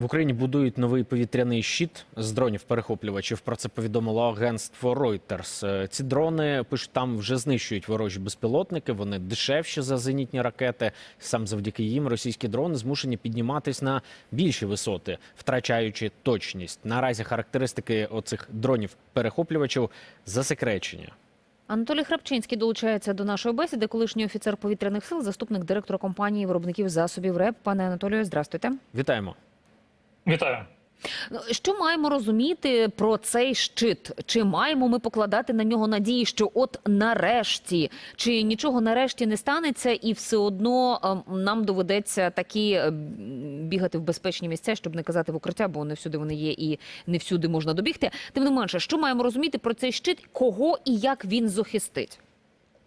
В Україні будують новий повітряний щит з дронів перехоплювачів. Про це повідомило агентство Reuters. Е, Ці дрони пишуть, там вже знищують ворожі безпілотники. Вони дешевші за зенітні ракети. Сам завдяки їм російські дрони змушені підніматись на більші висоти, втрачаючи точність. Наразі характеристики оцих дронів перехоплювачів засекречені. Анатолій Храпчинський долучається до нашої бесіди. Колишній офіцер повітряних сил, заступник директора компанії виробників засобів РЕП. Пане Анатолію, здрастуйте. Вітаємо. Вітаю. Ну, Що маємо розуміти про цей щит? Чи маємо ми покладати на нього надії, що от нарешті, чи нічого нарешті не станеться, і все одно ем, нам доведеться такі е, бігати в безпечні місця, щоб не казати в укриття, бо не всюди вони є і не всюди можна добігти. Тим не менше, що маємо розуміти про цей щит, кого і як він захистить?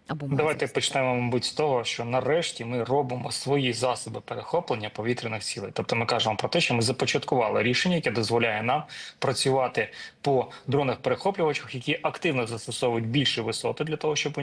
Або Давайте почнемо, мабуть, з того, що нарешті ми робимо свої засоби перехоплення повітряних цілей. Тобто ми кажемо про те, що ми започаткували рішення, яке дозволяє нам працювати по дронах перехоплювачах, які активно застосовують більші висоти для того, щоб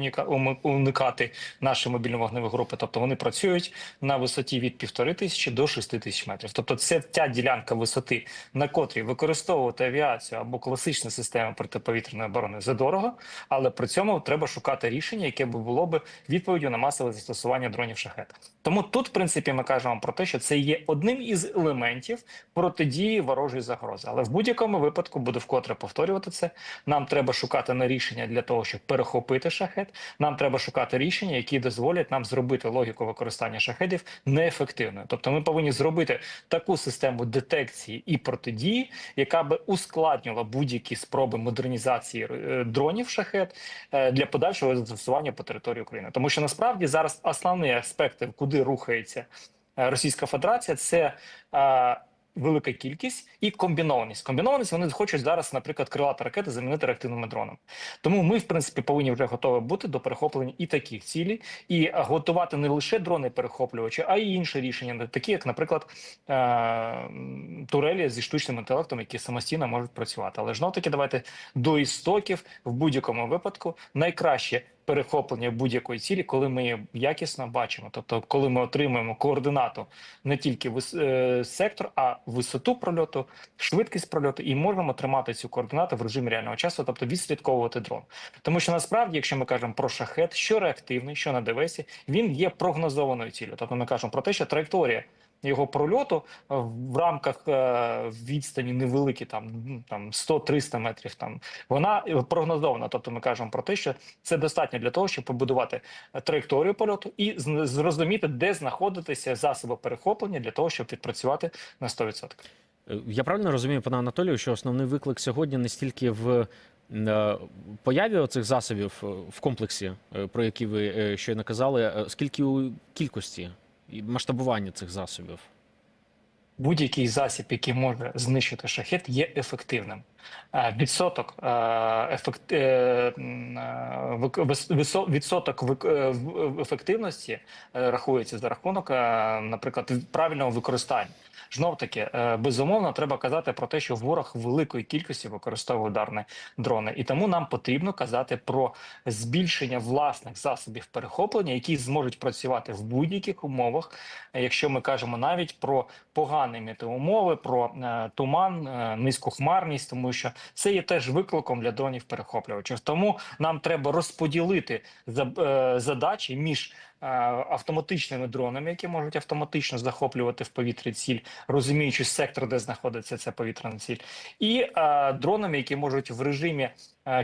уникати наші мобільно-вогневі групи. Тобто вони працюють на висоті від півтори тисячі до шести тисяч метрів. Тобто, це ця ділянка висоти, на котрій використовувати авіацію або класичну систему протиповітряної оборони задорого, але при цьому треба шукати рішення, яке би було би відповіддю на масове застосування дронів шахет. Тому тут, в принципі, ми кажемо про те, що це є одним із елементів протидії ворожої загрози. Але в будь-якому випадку буду вкотре повторювати це. Нам треба шукати на рішення для того, щоб перехопити шахет. Нам треба шукати рішення, які дозволять нам зробити логіку використання шахедів неефективною. Тобто, ми повинні зробити таку систему детекції і протидії, яка би ускладнювала будь-які спроби модернізації е, дронів шахет е, для подальшого застосування по території України. Тому що насправді зараз основні аспекти, куди рухається е, Російська Федерація, це е, велика кількість і комбінованість. Комбінованість вони хочуть зараз, наприклад, крилата ракети замінити реактивними дронами. Тому ми, в принципі, повинні вже готові бути до перехоплення і таких цілей, і готувати не лише дрони перехоплювачі, а й інші рішення, такі як, наприклад, е, турелі зі штучним інтелектом, які самостійно можуть працювати. Але ж таки, давайте до істоків в будь-якому випадку найкраще. Перехоплення будь-якої цілі, коли ми її якісно бачимо, тобто, коли ми отримуємо координату не тільки е, сектор, а висоту прольоту, швидкість прольоту, і можемо тримати цю координату в режимі реального часу, тобто відслідковувати дрон. Тому що насправді, якщо ми кажемо про шахет, що реактивний, що на девесі, він є прогнозованою ціллю. Тобто ми кажемо про те, що траєкторія його прольоту е, в рамках е, відстані невеликі, там ну, там 100-300 метрів. Там вона прогнозована. Тобто, ми кажемо про те, що це достатньо для того, щоб побудувати е, траєкторію польоту і зрозуміти, де знаходитися засоби перехоплення для того, щоб відпрацювати на 100%. Е, Я правильно розумію, пане Анатолію, що основний виклик сьогодні не стільки в появі оцих засобів в комплексі, про які ви щойно казали, скільки у кількості і масштабування цих засобів? Будь-який засіб, який може знищити шахет, є ефективним. Відсоток ефект, відсоток ефективності рахується за рахунок, е, наприклад, правильного використання. Знов таки, е, безумовно, треба казати про те, що ворог великої кількості використовує ударні дрони, і тому нам потрібно казати про збільшення власних засобів перехоплення, які зможуть працювати в будь-яких умовах. Якщо ми кажемо навіть про погані метеоумови, про е, туман, е, низьку хмарність, тому що це є теж викликом для дронів перехоплювачів. Тому нам треба розподілити задачі між автоматичними дронами, які можуть автоматично захоплювати в повітрі ціль, розуміючи сектор, де знаходиться ця повітряна ціль, і е, дронами, які можуть в режимі е,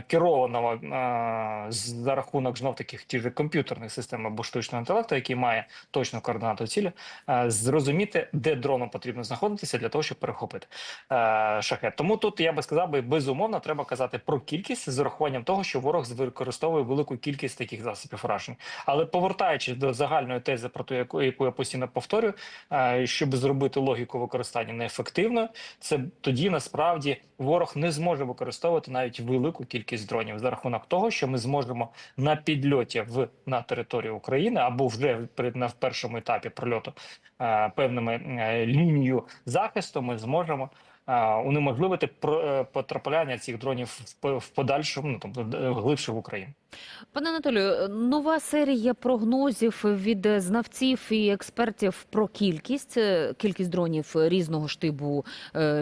керованого е, за рахунок знов таких ті ж комп'ютерних систем або штучного інтелекту, який має точну координату цілі, е, зрозуміти, де дрону потрібно знаходитися для того, щоб перехопити е, шахет. Тому тут я би сказав би безумовно, треба казати про кількість з урахуванням того, що ворог використовує велику кількість таких засобів ураження. Але повертаючись до загальної тези, про ту, яку, яку я постійно повторюю, е, щоб зробити логіку використання неефективною, це тоді насправді ворог не зможе використовувати навіть велику кількість дронів за рахунок того, що ми зможемо на підльоті в на територію України або вже при на в першому етапі прольоту е, певними е, лінією захисту, ми зможемо. Е, Унеможливити е, потрапляння цих дронів в подальшому, ну тобто е, глибше в Україну. Пане Анатолію, нова серія прогнозів від знавців і експертів про кількість кількість дронів різного штибу,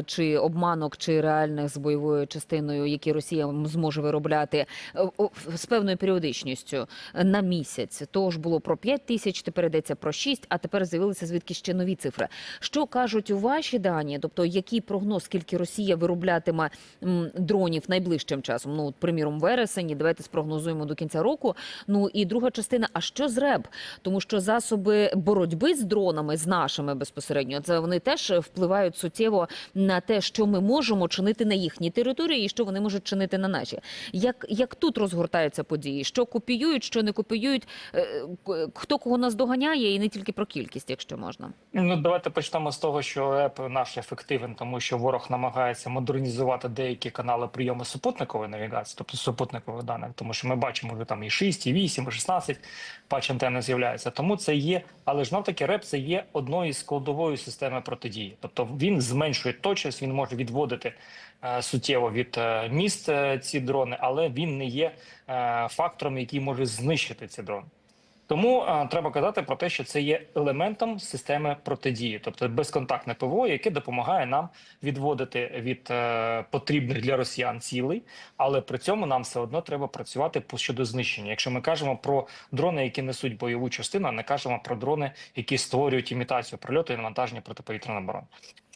чи обманок, чи реальних з бойовою частиною, які Росія зможе виробляти з певною періодичністю на місяць. Тож було про 5 тисяч, тепер йдеться про 6, а тепер з'явилися звідки ще нові цифри. Що кажуть ваші дані? Тобто, який прогноз, скільки Росія вироблятиме дронів найближчим часом? Ну, от, приміром, вересень, давайте спрогнозуємо до кінця року. Ну і друга частина: а що з РЕБ? Тому що засоби боротьби з дронами, з нашими безпосередньо, це вони теж впливають суттєво на те, що ми можемо чинити на їхній території, і що вони можуть чинити на нашій. Як, як тут розгортаються події? Що копіюють, що не копіюють? Е, Хто кого нас доганяє, і не тільки про кількість, якщо можна. Ну давайте почнемо з того, що РЕП наш ефективен, тому що ворог намагається модернізувати деякі канали прийому супутникової навігації, тобто супутникових даних, тому що ми бачимо вже там і 6, і 8, і 16 патч антенни з'являється. Тому це є, але ж навтаки РЕП це є одною з складової системи протидії. Тобто він зменшує точність, він може відводити е, суттєво від е, міст е, ці дрони, але він не є е, фактором, який може знищити ці дрони. Тому е, треба казати про те, що це є елементом системи протидії, тобто безконтактне ПВО, яке допомагає нам відводити від е, потрібних для росіян цілей, але при цьому нам все одно треба працювати щодо знищення. Якщо ми кажемо про дрони, які несуть бойову частину, а не кажемо про дрони, які створюють імітацію прильоту і навантаження протиповітряної оборони.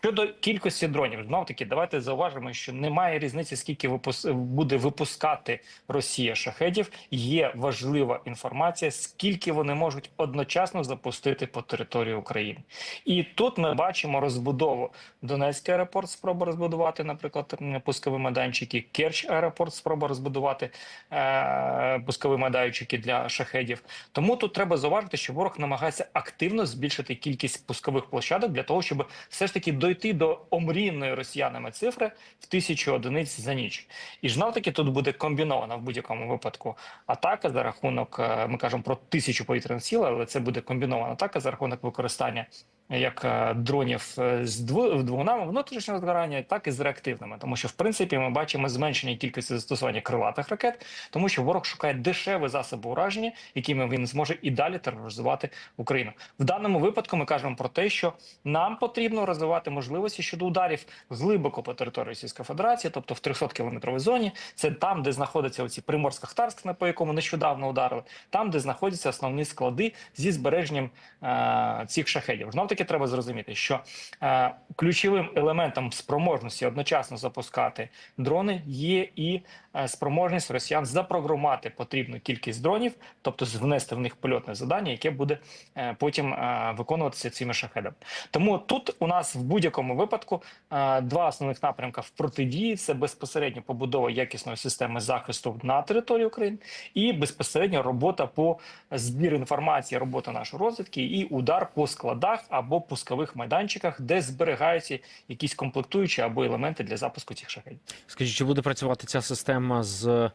Щодо кількості дронів, знов таки, давайте зауважимо, що немає різниці, скільки випус... буде випускати Росія шахедів. Є важлива інформація, скільки вони можуть одночасно запустити по території України. І тут ми бачимо розбудову Донецький аеропорт, спроба розбудувати, наприклад, пускові майданчики, Керч аеропорт, спроба розбудувати е- пускові майданчики для шахедів. Тому тут треба зауважити, що ворог намагається активно збільшити кількість пускових площадок для того, щоб все ж таки дойти до омрійної росіянами цифри в тисячу одиниць за ніч. І знов таки тут буде комбінована в будь-якому випадку атака за рахунок, е, ми кажемо про тисячу повітряних сил, але це буде комбінована атака за рахунок використання як е, дронів е, з двигунами внутрішнього згорання, так і з реактивними, тому що в принципі ми бачимо зменшення кількості застосування крилатих ракет, тому що ворог шукає дешеві засоби ураження, якими він зможе і далі тероризувати Україну. В даному випадку ми кажемо про те, що нам потрібно розвивати можливості щодо ударів глибоко по території Російської Федерації, тобто в 300 кілометровій зоні. Це там, де знаходиться оці Приморсько-Хтарськ, по якому нещодавно ударили, там, де знаходяться основні склади зі збереженням е, цих шахедів. Знов таки треба зрозуміти, що е, ключовим елементом спроможності одночасно запускати дрони є і е, спроможність росіян запрограмувати потрібну кількість дронів, тобто внести в них польотне завдання, яке буде е, потім е, виконуватися цими шахедами. Тому тут у нас в будь-якому випадку е, два основних напрямка в протидії: це безпосередньо побудова якісної системи захисту на території України і безпосередньо робота по збір інформації, робота нашої розвідки і удар по складах або пускових майданчиках, де зберігаються якісь комплектуючі або елементи для запуску цих шахедів. Скажіть, чи буде працювати ця система з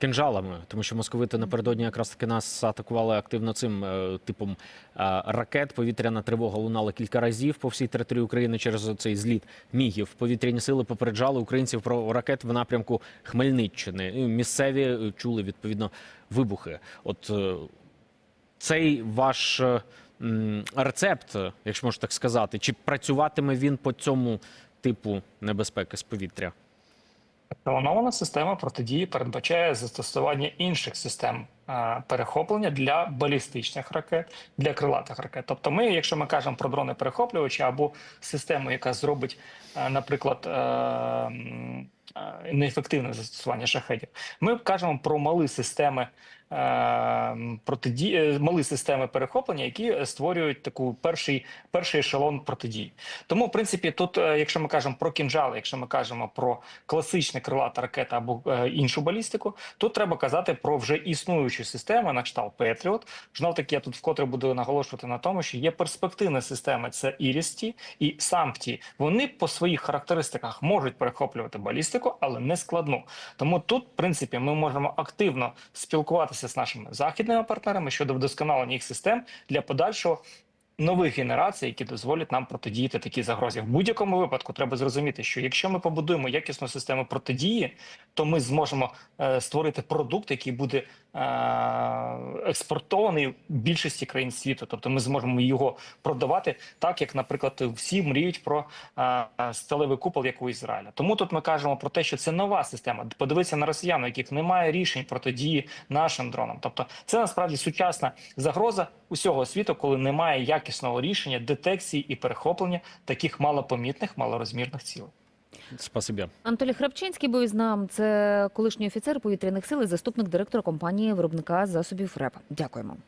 кинжалами? Тому що московити напередодні якраз таки нас атакували активно цим е, типом е, ракет. Повітряна тривога лунала кілька разів по всій території України через цей зліт мігів. Повітряні сили попереджали українців про ракет в напрямку Хмельниччини. Місцеві е, чули відповідно вибухи. От цей ваш рецепт, якщо можна так сказати, чи працюватиме він по цьому типу небезпеки з повітря? Планована система протидії передбачає застосування інших систем е, перехоплення для балістичних ракет, для крилатих ракет. Тобто, ми, якщо ми кажемо про дрони перехоплювачі або систему, яка зробить, е, наприклад, е, неефективне застосування шахедів, ми кажемо про мали системи. Е, Протиді... е, мали системи перехоплення, які створюють таку перший перший ешелон протидії. Тому, в принципі, тут, е, якщо ми кажемо про кінжали, якщо ми кажемо про класичне крилата ракета або е, іншу балістику, тут треба казати про вже існуючі системи на кшталт Петріот. Знов таки, я тут вкотре буду наголошувати на тому, що є перспективні системи: це Ірісті і Сампті. Вони по своїх характеристиках можуть перехоплювати балістику, але не складну. Тому тут, в принципі, ми можемо активно спілкуватися з нашими західними партнерами щодо вдосконалення їх систем для подальшого нових генерацій, які дозволять нам протидіяти такій загрозі. В будь-якому випадку треба зрозуміти, що якщо ми побудуємо якісну систему протидії, то ми зможемо е, створити продукт, який буде експортований в більшості країн світу. Тобто ми зможемо його продавати так, як, наприклад, всі мріють про е, сталевий купол, як у Ізраїля. Тому тут ми кажемо про те, що це нова система. Подивитися на росіян, у яких немає рішень протидії нашим дронам. Тобто, це насправді сучасна загроза усього світу, коли немає якісного рішення детекції і перехоплення таких малопомітних, малорозмірних цілей. Спасибі. Анатолій Храпчинський був із нам. Це колишній офіцер повітряних сил і заступник директора компанії виробника засобів РЕП. Дякуємо.